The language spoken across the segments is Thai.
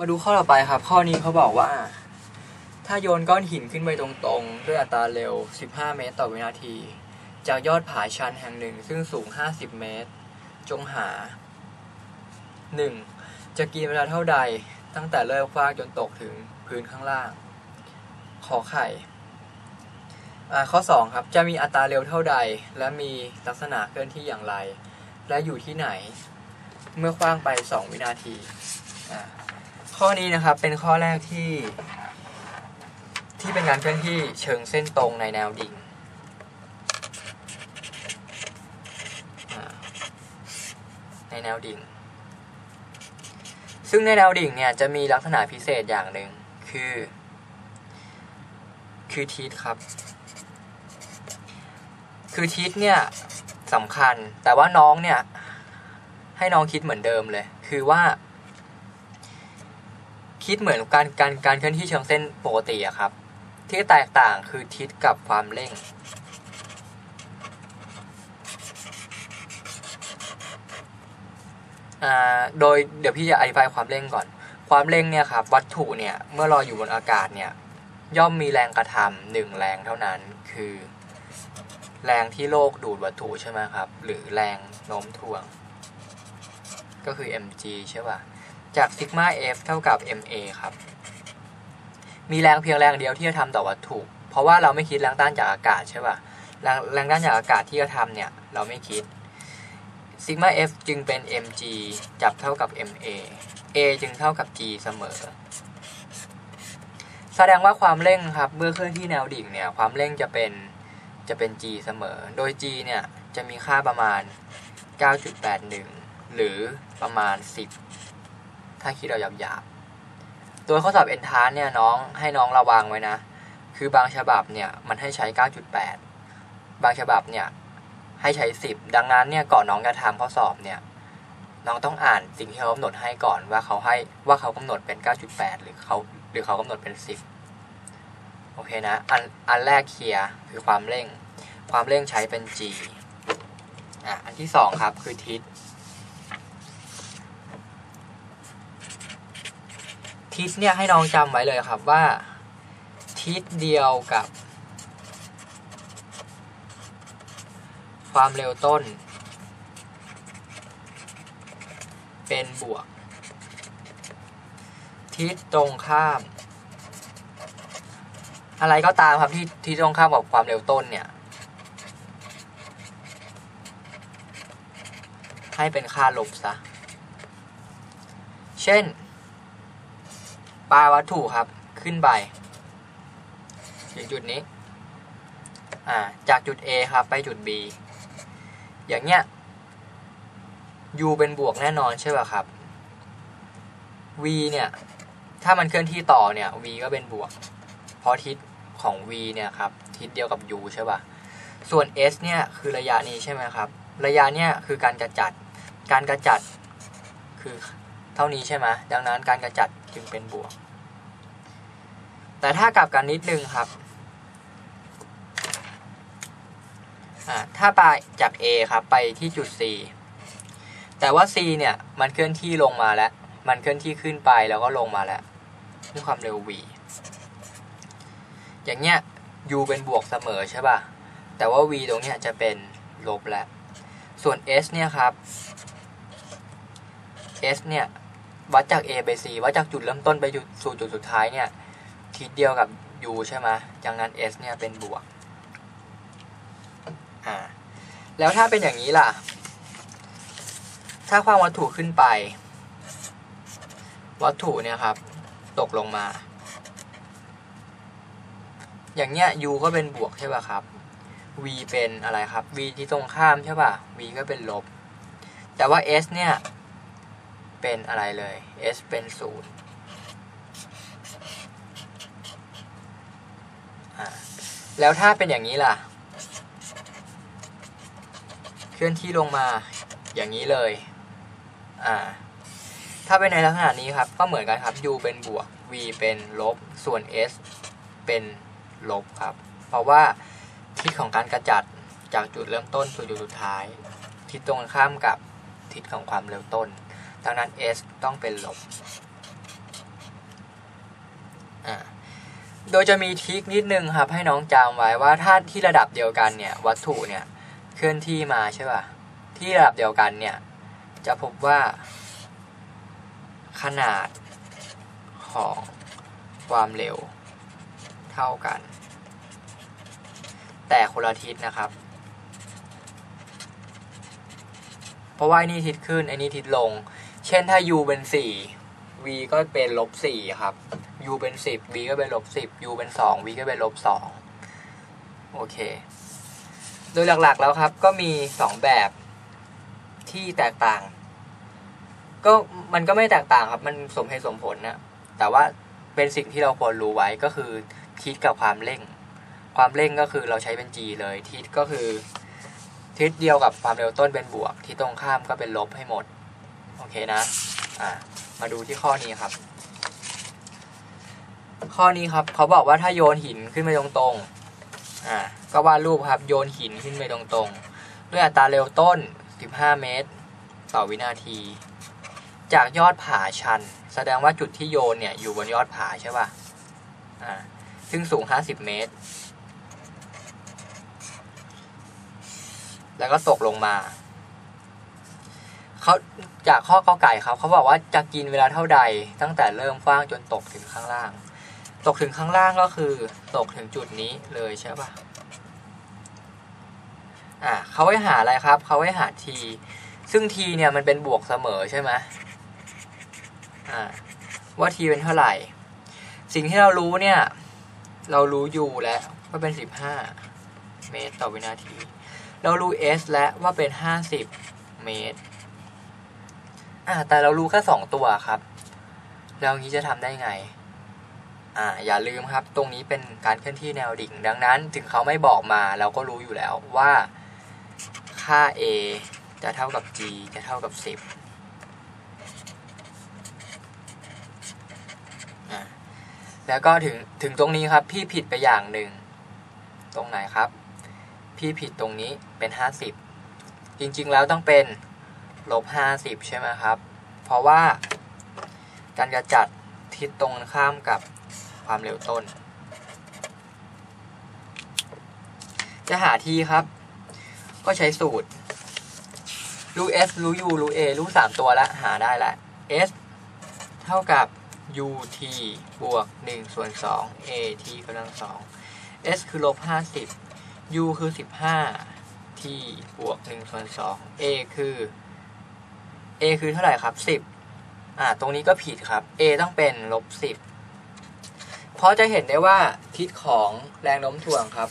มาดูข้อต่อไปครับ ข้อนี้เขาบอกว่า ถ้าโยนก้อนหินขึ้นไปตรงๆ ด้วยอัตราเร็ว 15 เมตรต่อวินาที จากยอดผาชันแห่งหนึ่ง ซึ่งสูง 50 เมตร จงหา 1. จะกินเวลาเท่าใดตั้งแต่เริ่มคว้างจนตกถึงพื้นข้างล่าง ขอไข่ข้อ 2 ครับ จะมีอัตราเร็วเท่าใด และมีลักษณะเคลื่อนที่อย่างไร และอยู่ที่ไหน เมื่อคว้างไป 2 วินาทีอ่า ข้อนี้นะครับเป็นข้อแรกที่ ที่เป็นการเคลื่อนที่เชิงเส้นตรงในแนวดิ่งอ่าในแนวดิ่ง ซึ่งในแนวดิ่งเนี่ยจะมีลักษณะพิเศษอย่างหนึ่งคือ คือทิศครับ คือทิศเนี่ยสำคัญแต่ว่าน้องเนี่ยให้น้องคิดเหมือนเดิมเลย คือว่า คิดเหมือนการการการเคลื่อนที่เชิงเส้นปกติอะครับ ที่แตกต่างคือทิศกับความเร่งอ่าโดยเดี๋ยวพี่จะอธิบายความเร่งก่อน ความเร่งเนี่ยครับวัตถุเนี่ยเมื่อลอยอยู่บนอากาศเนี่ยย่อมมีแรงกระทำหนึ่งแรงเท่านั้นคือ แรงที่โลกดูดวัตถุใช่ไหมครับ หรือแรงโน้มถ่วง ก็คือ mg ใช่ป่ะ จากซิกมา f เท่ากับ ma ครับ มีแรงเพียงแรงเดียวที่จะทำต่อวัตถุ เพราะว่าเราไม่คิดแรงต้านจากอากาศใช่ป่ะ แรงแรงต้านจากอากาศที่จะทำเนี่ย เราไม่คิดซิกมา f จึงเป็น mg จับเท่ากับ ma a จึงเท่ากับ g เสมอ แสดงว่าความเร่งครับ เมื่อเคลื่อนที่แนวดิ่งเนี่ย ความเร่งจะเป็น จะเป็น g เสมอ โดย g เนี่ย จะมีค่าประมาณ 9.81 หรือประมาณ 10 ถ้าคิดเราหยาบๆ ตัวข้อสอบเอนทานเนี่ยน้องให้น้องระวังไว้นะ คือบางฉบับเนี่ยมันให้ใช้ 9.8 บางฉบับเนี่ยให้ใช้ 10 ดังนั้นเนี่ยก่อนน้องจะทำข้อสอบเนี่ยน้องต้องอ่านสิ่งที่เขากำหนดให้ก่อนว่าเขาให้ว่าเขากำหนดเป็น 9.8 หรือเขาหรือเขากำหนดเป็น 10 โอเคนะอันอันแรกเคลียร์คือความเร่ง ความเร่งใช้เป็น g อะอันที่สองครับคือทิศ ทิศเนี่ยให้น้องจำไว้เลยครับว่า ทิศเดียวกับ ความเร็วต้น เป็นบวก ทิศตรงข้าม อะไรก็ตามครับที่ที่ตรงข้ามกับความเร็วต้นเนี่ย ให้เป็นค่าลบซะ เช่น ปลาวัตถุครับขึ้นไปถึงจุดนี้ อ่า จากจุด A ครับ ไปจุด B อย่างเงี้ย u เป็นบวกแน่นอนใช่ป่ะครับ v เนี่ย ถ้ามันเคลื่อนที่ต่อเนี่ย v ก็เป็นบวก เพราะทิศของ v เนี่ยครับ ทิศเดียวกับ u ใช่ป่ะ ส่วน s เนี่ย คือระยะนี้ใช่ไหมครับ ระยะเนี่ยคือการกระจัด การกระจัดคือเท่านี้ใช่ไหมดังนั้นการกระจัด จึงเป็นบวก แต่ถ้ากลับกันนิดนึงครับถ้าไปจาก A ครับไปที่จุด C แต่ว่า C เนี่ยมันเคลื่อนที่ลงมาแล้ว มันเคลื่อนที่ขึ้นไปแล้วก็ลงมาแล้วด้วยความเร็ว v อย่างเงี้ย u เป็นบวกเสมอใช่ป่ะ แต่ว่า v ตรงเนี้ยจะเป็นลบแล้ว ส่วน s เนี่ยครับ s เนี่ย วัดจาก a ไป c วัดจากจุดเริ่มต้นไปจุดสู่จุดสุดท้ายเนี่ยทิศเดียวกับ u ใช่ไหมดังนั้น s เนี่ยเป็นบวกอ่าแล้วถ้าเป็นอย่างนี้ล่ะ ถ้าความวัตถุขึ้นไป วัตถุเนี่ยครับ ตกลงมา อย่างเงี้ย u ก็เป็นบวกใช่ป่ะครับ v เป็นอะไรครับ v ที่ตรงข้ามใช่ป่ะ v ก็เป็นลบ แต่ว่า s เนี่ย เป็นอะไรเลย s เป็นศูนย์แล้วถ้าเป็นอย่างนี้ล่ะ เคลื่อนที่ลงมาอย่างนี้เลย อ่า ถ้าเป็นในลักษณะนี้ครับ ก็เหมือนกันครับ u เป็นบวก v เป็นลบ ส่วน s เป็นลบครับ เพราะว่าทิศของการกระจัดจากจุดเริ่มต้นสู่จุดสุดท้าย ทิศตรงข้ามกับทิศของความเร็วต้น ดังนั้น s ต้องเป็นลบโดยจะมีทิคนิดนึงครับให้น้องจำไว้ว่าถ้าที่ระดับเดียวกันเนี่ยวัตถุเนี่ยเคลื่อนที่มาใช่ป่ะที่ระดับเดียวกันเนี่ยจะพบว่าขนาดของความเร็วเท่ากัน แต่คนละทิศนะครับ เพราะว่านี่ทิศขึ้นไอ้นี่ทิศลง เช่นถ้า u เป็นสี่ v ก็เป็นลบสี่ครับ u เป็นสิบ v ก็เป็นลบสิบ u เป็นสอง v ก็เป็นลบสองโอเค โดยหลักๆแล้วครับ ก็มีสองแบบที่แตกต่าง ก็มันก็ไม่แตกต่างครับ มันสมเหตุสมผลนะแต่ว่าเป็นสิ่งที่เราควรรู้ไว้ก็คือทิศกับความเร่ง ความเร่งก็คือเราใช้เป็น g เลยทิศก็คือ ทิศเดียวกับความเร็วต้นเป็นบวก ที่ตรงข้ามก็เป็นลบให้หมด โอเคนะอ่ามาดูที่ข้อนี้ครับ ข้อนี้ครับเขาบอกว่าถ้าโยนหินขึ้นไปตรงๆอ่าก็วาดรูปครับ โยนหินขึ้นไปตรงๆด้วยอัตราเร็วต้น 15 เมตร ต่อวินาที จากยอดผาชัน แสดงว่าจุดที่โยนเนี่ยอยู่บนยอดผาใช่ป่ะอ่าซึ่งสูง 50 เมตร แล้วก็ตกลงมาเขา จากข้อกอไก่ครับเขาบอกว่าจะกินเวลาเท่าใด ตั้งแต่เริ่มฟ้างจนตกถึงข้างล่าง ตกถึงข้างล่างก็คือ ตกถึงจุดนี้เลยใช่ปะอ่าเขาให้หาอะไรครับเขาให้หาทีซึ่งทีเนี่ยมันเป็นบวกเสมอใช่ไหมอ่าว่าทีเป็นเท่าไหร่ สิ่งที่เรารู้เนี่ย เรารู้อยู่แล้วว่าเป็นสิบห้าเมตรต่อวินาที เรารู้ s และว่าเป็นห้าสิบเมตร อ่า แต่เรารู้แค่สองตัวครับ แล้วงี้จะทำได้ไง อ่า อย่าลืมครับ ตรงนี้เป็นการเคลื่อนที่แนวดิ่ง ดังนั้น ถึงเขาไม่บอกมาเราก็รู้อยู่แล้วว่าค่า a จะเท่ากับ g จะเท่ากับ 10 แล้วก็ถึงถึงตรงนี้ครับ พี่ผิดไปอย่างหนึ่ง ตรงไหนครับ พี่ผิดตรงนี้เป็น 50 จริงๆแล้วต้องเป็น ลบ50ใช่ไหมครับ เพราะว่า การกระจัดทิศตรงข้ามกับความเร็วต้น จะหาที่ครับ ก็ใช้สูตรรู้ s รู้ u รู้ a รู้3ตัวแล้วหาได้แล้ว s เท่ากับ ut บวก1ส่วน2 at กำลัง2 s คือลบ50 u คือ 15 t บวก1ส่วน2 a คือ a คือเท่าไหร่ครับ 10 อ่า ตรงนี้ก็ผิดครับ a ต้องเป็นลบ 10 เพราะจะเห็นได้ว่าทิศของแรงโน้มถ่วงครับ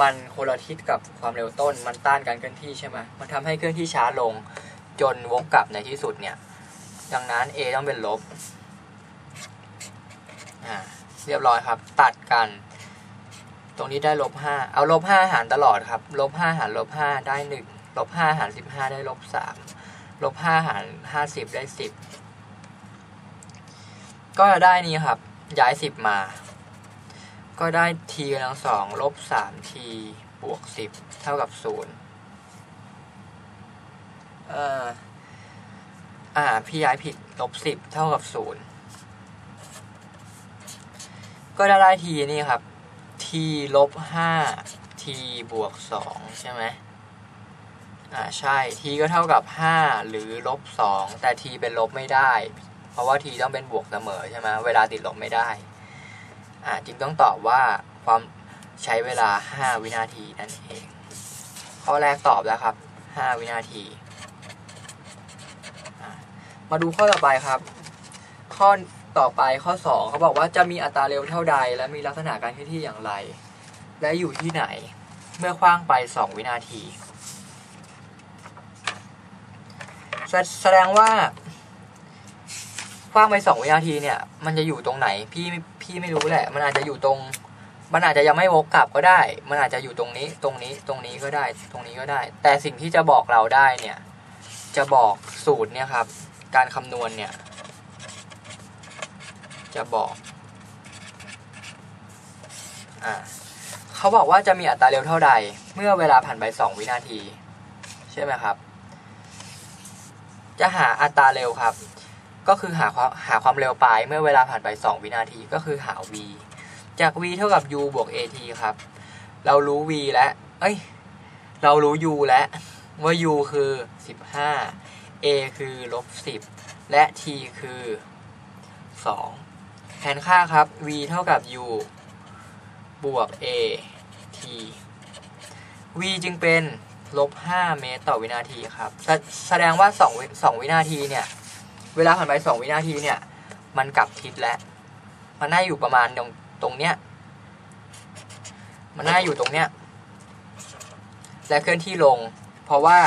มันคนละทิศกับความเร็วต้น มันต้านการเคลื่อนที่ใช่ไหมมันทำให้เคลื่อนที่ช้าลงจนวกกลับในที่สุดเนี่ย ดังนั้น a ต้องเป็นลบ อ่า เรียบร้อยครับ ตัดกัน ตรงนี้ได้ลบห้าเอาลบห้าหารตลอดครับ ลบห้าหารลบห้าได้หนึ่ง ลบห้าหารสิบห้าได้ลบสามลบห้าหารห้าสิบได้สิบก็จะได้นี้ครับ ย้ายสิบมา ก็ได้ t กำลังสองลบสาม t บวกสิบเท่ากับศูนย์เอ่ออ่า พี่ย้ายผิดลบสิบเท่ากับศูนย์ก็ได้ได้ t นี่ครับ t ลบห้า t บวกสองใช่ไหม อ่าใช่ t ก็เท่ากับ 5 หรือลบ 2 แต่ t เป็นลบไม่ได้ เพราะว่า t ต้องเป็นบวกเสมอใช่ไหมเวลาติดลบไม่ได้อ่าจึงต้องตอบว่าความใช้เวลา 5 วินาทีนั่นเอง ข้อแรกตอบแล้วครับ 5 วินาที มาดูข้อต่อไปครับ ข้อต่อไปข้อ 2 เขาบอกว่าจะมีอัตราเร็วเท่าใด และมีลักษณะการเคลื่อนที่อย่างไร และอยู่ที่ไหน เมื่อคว้างไป 2 วินาที แสดงว่าคว้างไปสองวินาทีเนี่ย มันจะอยู่ตรงไหน พี่พี่ไม่รู้แหละ มันอาจจะอยู่ตรง มันอาจจะยังไม่วกกลับก็ได้ มันอาจจะอยู่ตรงนี้ ตรงนี้ ตรงนี้ก็ได้ ตรงนี้ก็ได้ แต่สิ่งที่จะบอกเราได้เนี่ย จะบอกสูตรเนี่ยครับ การคำนวณเนี่ย จะบอกอ่าเขาบอกว่าจะมีอัตราเร็วเท่าใด เมื่อเวลาผ่านไปสองวินาที ใช่ไหมครับ จะหาอัตราเร็วครับ ก็คือหาความหาความเร็วปลายเมื่อเวลาผ่านไป 2 วินาทีก็คือหา v จาก v เท่ากับ u บวก at ครับ เรารู้ v แล้วเอ้ย เรารู้ u แล้วว่า u คือ 15 a คือลบ10 และ t คือ 2 แทนค่าครับ v เท่ากับ u บวก a t v จึงเป็น ลบ5เมตรต่อวินาทีครับแสแสดงว่า2วิ2วินาทีเนี่ย เวลาผ่านไป2วินาทีเนี่ย มันกลับทิศแล้ว มันน่าอยู่ประมาณตรงตรงเนี้ย มันน่าอยู่ตรงเนี้ย และเคลื่อนที่ลง เพราะว่า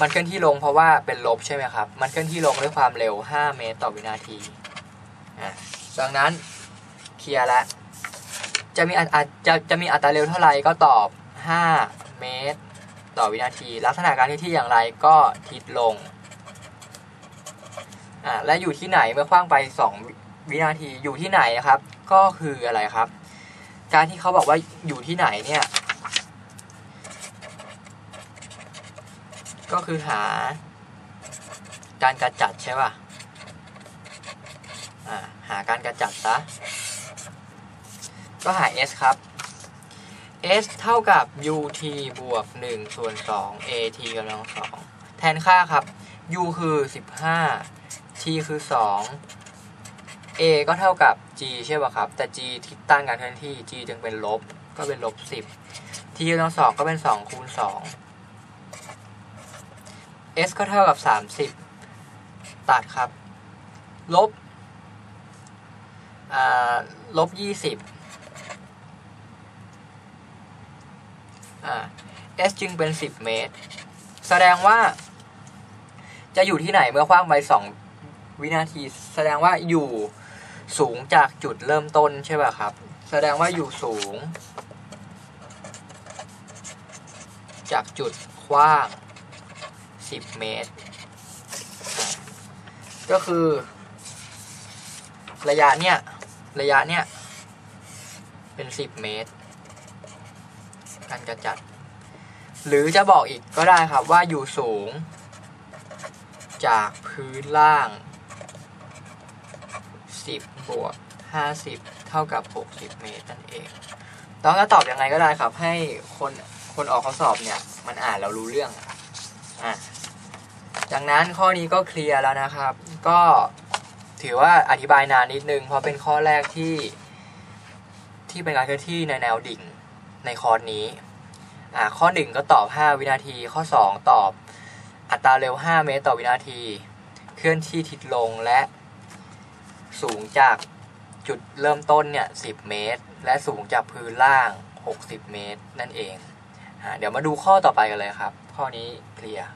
มันเคลื่อนที่ลงเพราะว่าเป็นลบใช่ไหมครับ มันเคลื่อนที่ลงด้วยความเร็ว 5 เมตรต่อวินาทีอะดังนั้นเคลียร์แล้วจะมีอัตจะจะมีอัตราเร็วเท่าไหร่ก็ตอบ 5 เมตร ต่อวินาที ลักษณะการเคลื่อนที่อย่างไรก็ทิศลงอ่าและอยู่ที่ไหนเมื่อคว้างไป 2 วินาทีอยู่ที่ไหนนะครับ ก็คืออะไรครับ การที่เขาบอกว่าอยู่ที่ไหนเนี่ย ก็คือหา การกระจัดใช่ป่ะอ่าหาการกระจัดซะก็หา s ครับ s เท่ากับ ut บวก 1 ส่วน 2 at กำลัง 2 แทนค่าครับ u คือ 15 t คือ 2 a ก็เท่ากับ g ใช่ป่ะครับ แต่ g ทิศตั้งการเคลื่อนที่ g จึงเป็นลบ ก็เป็นลบ 10 t กำลัง 2 ก็เป็น 2 คูณ 2 s ก็เท่ากับ 30 ตัดครับ ลบอ่าลบ 20 อ่า s จึงเป็น 10 เมตร แสดงว่า จะอยู่ที่ไหนเมื่อคว้างไป 2 วินาที แสดงว่าอยู่สูงจากจุดเริ่มต้นใช่ป่ะครับ แสดงว่าอยู่สูง จากจุดคว้าง 10 เมตร ก็คือ ระยะเนี้ยระยะเนี้ยเป็น 10 เมตร การกระจัด หรือจะบอกอีกก็ได้ครับว่าอยู่สูง จากพื้นล่าง 10 บวก 50 เท่ากับ 60 เมตรนั่นเองต้องจะตอบยังไงก็ได้ครับ ให้คนคนออกข้อสอบเนี่ย มันอ่านแล้วรู้เรื่องอะอะดังนั้นข้อนี้ก็เคลียร์แล้วนะครับ ก็ถือว่าอธิบายนานนิดนึง เพราะเป็นข้อแรกที่ที่เป็นการเคลื่อนที่ในแนวดิ่ง ในคอร์สนี้อ่าข้อ 1 ก็ตอบ 5 วินาที ข้อ 2 ตอบ อัตราเร็ว 5 เมตรต่อวินาที เคลื่อนที่ทิศลงและสูงจากจุดเริ่มต้นเนี่ย 10 เมตร และสูงจากพื้นล่าง 60 เมตร นั่นเองอเดี๋ยวมาดูข้อต่อไปกันเลยครับ ข้อนี้เคลียร์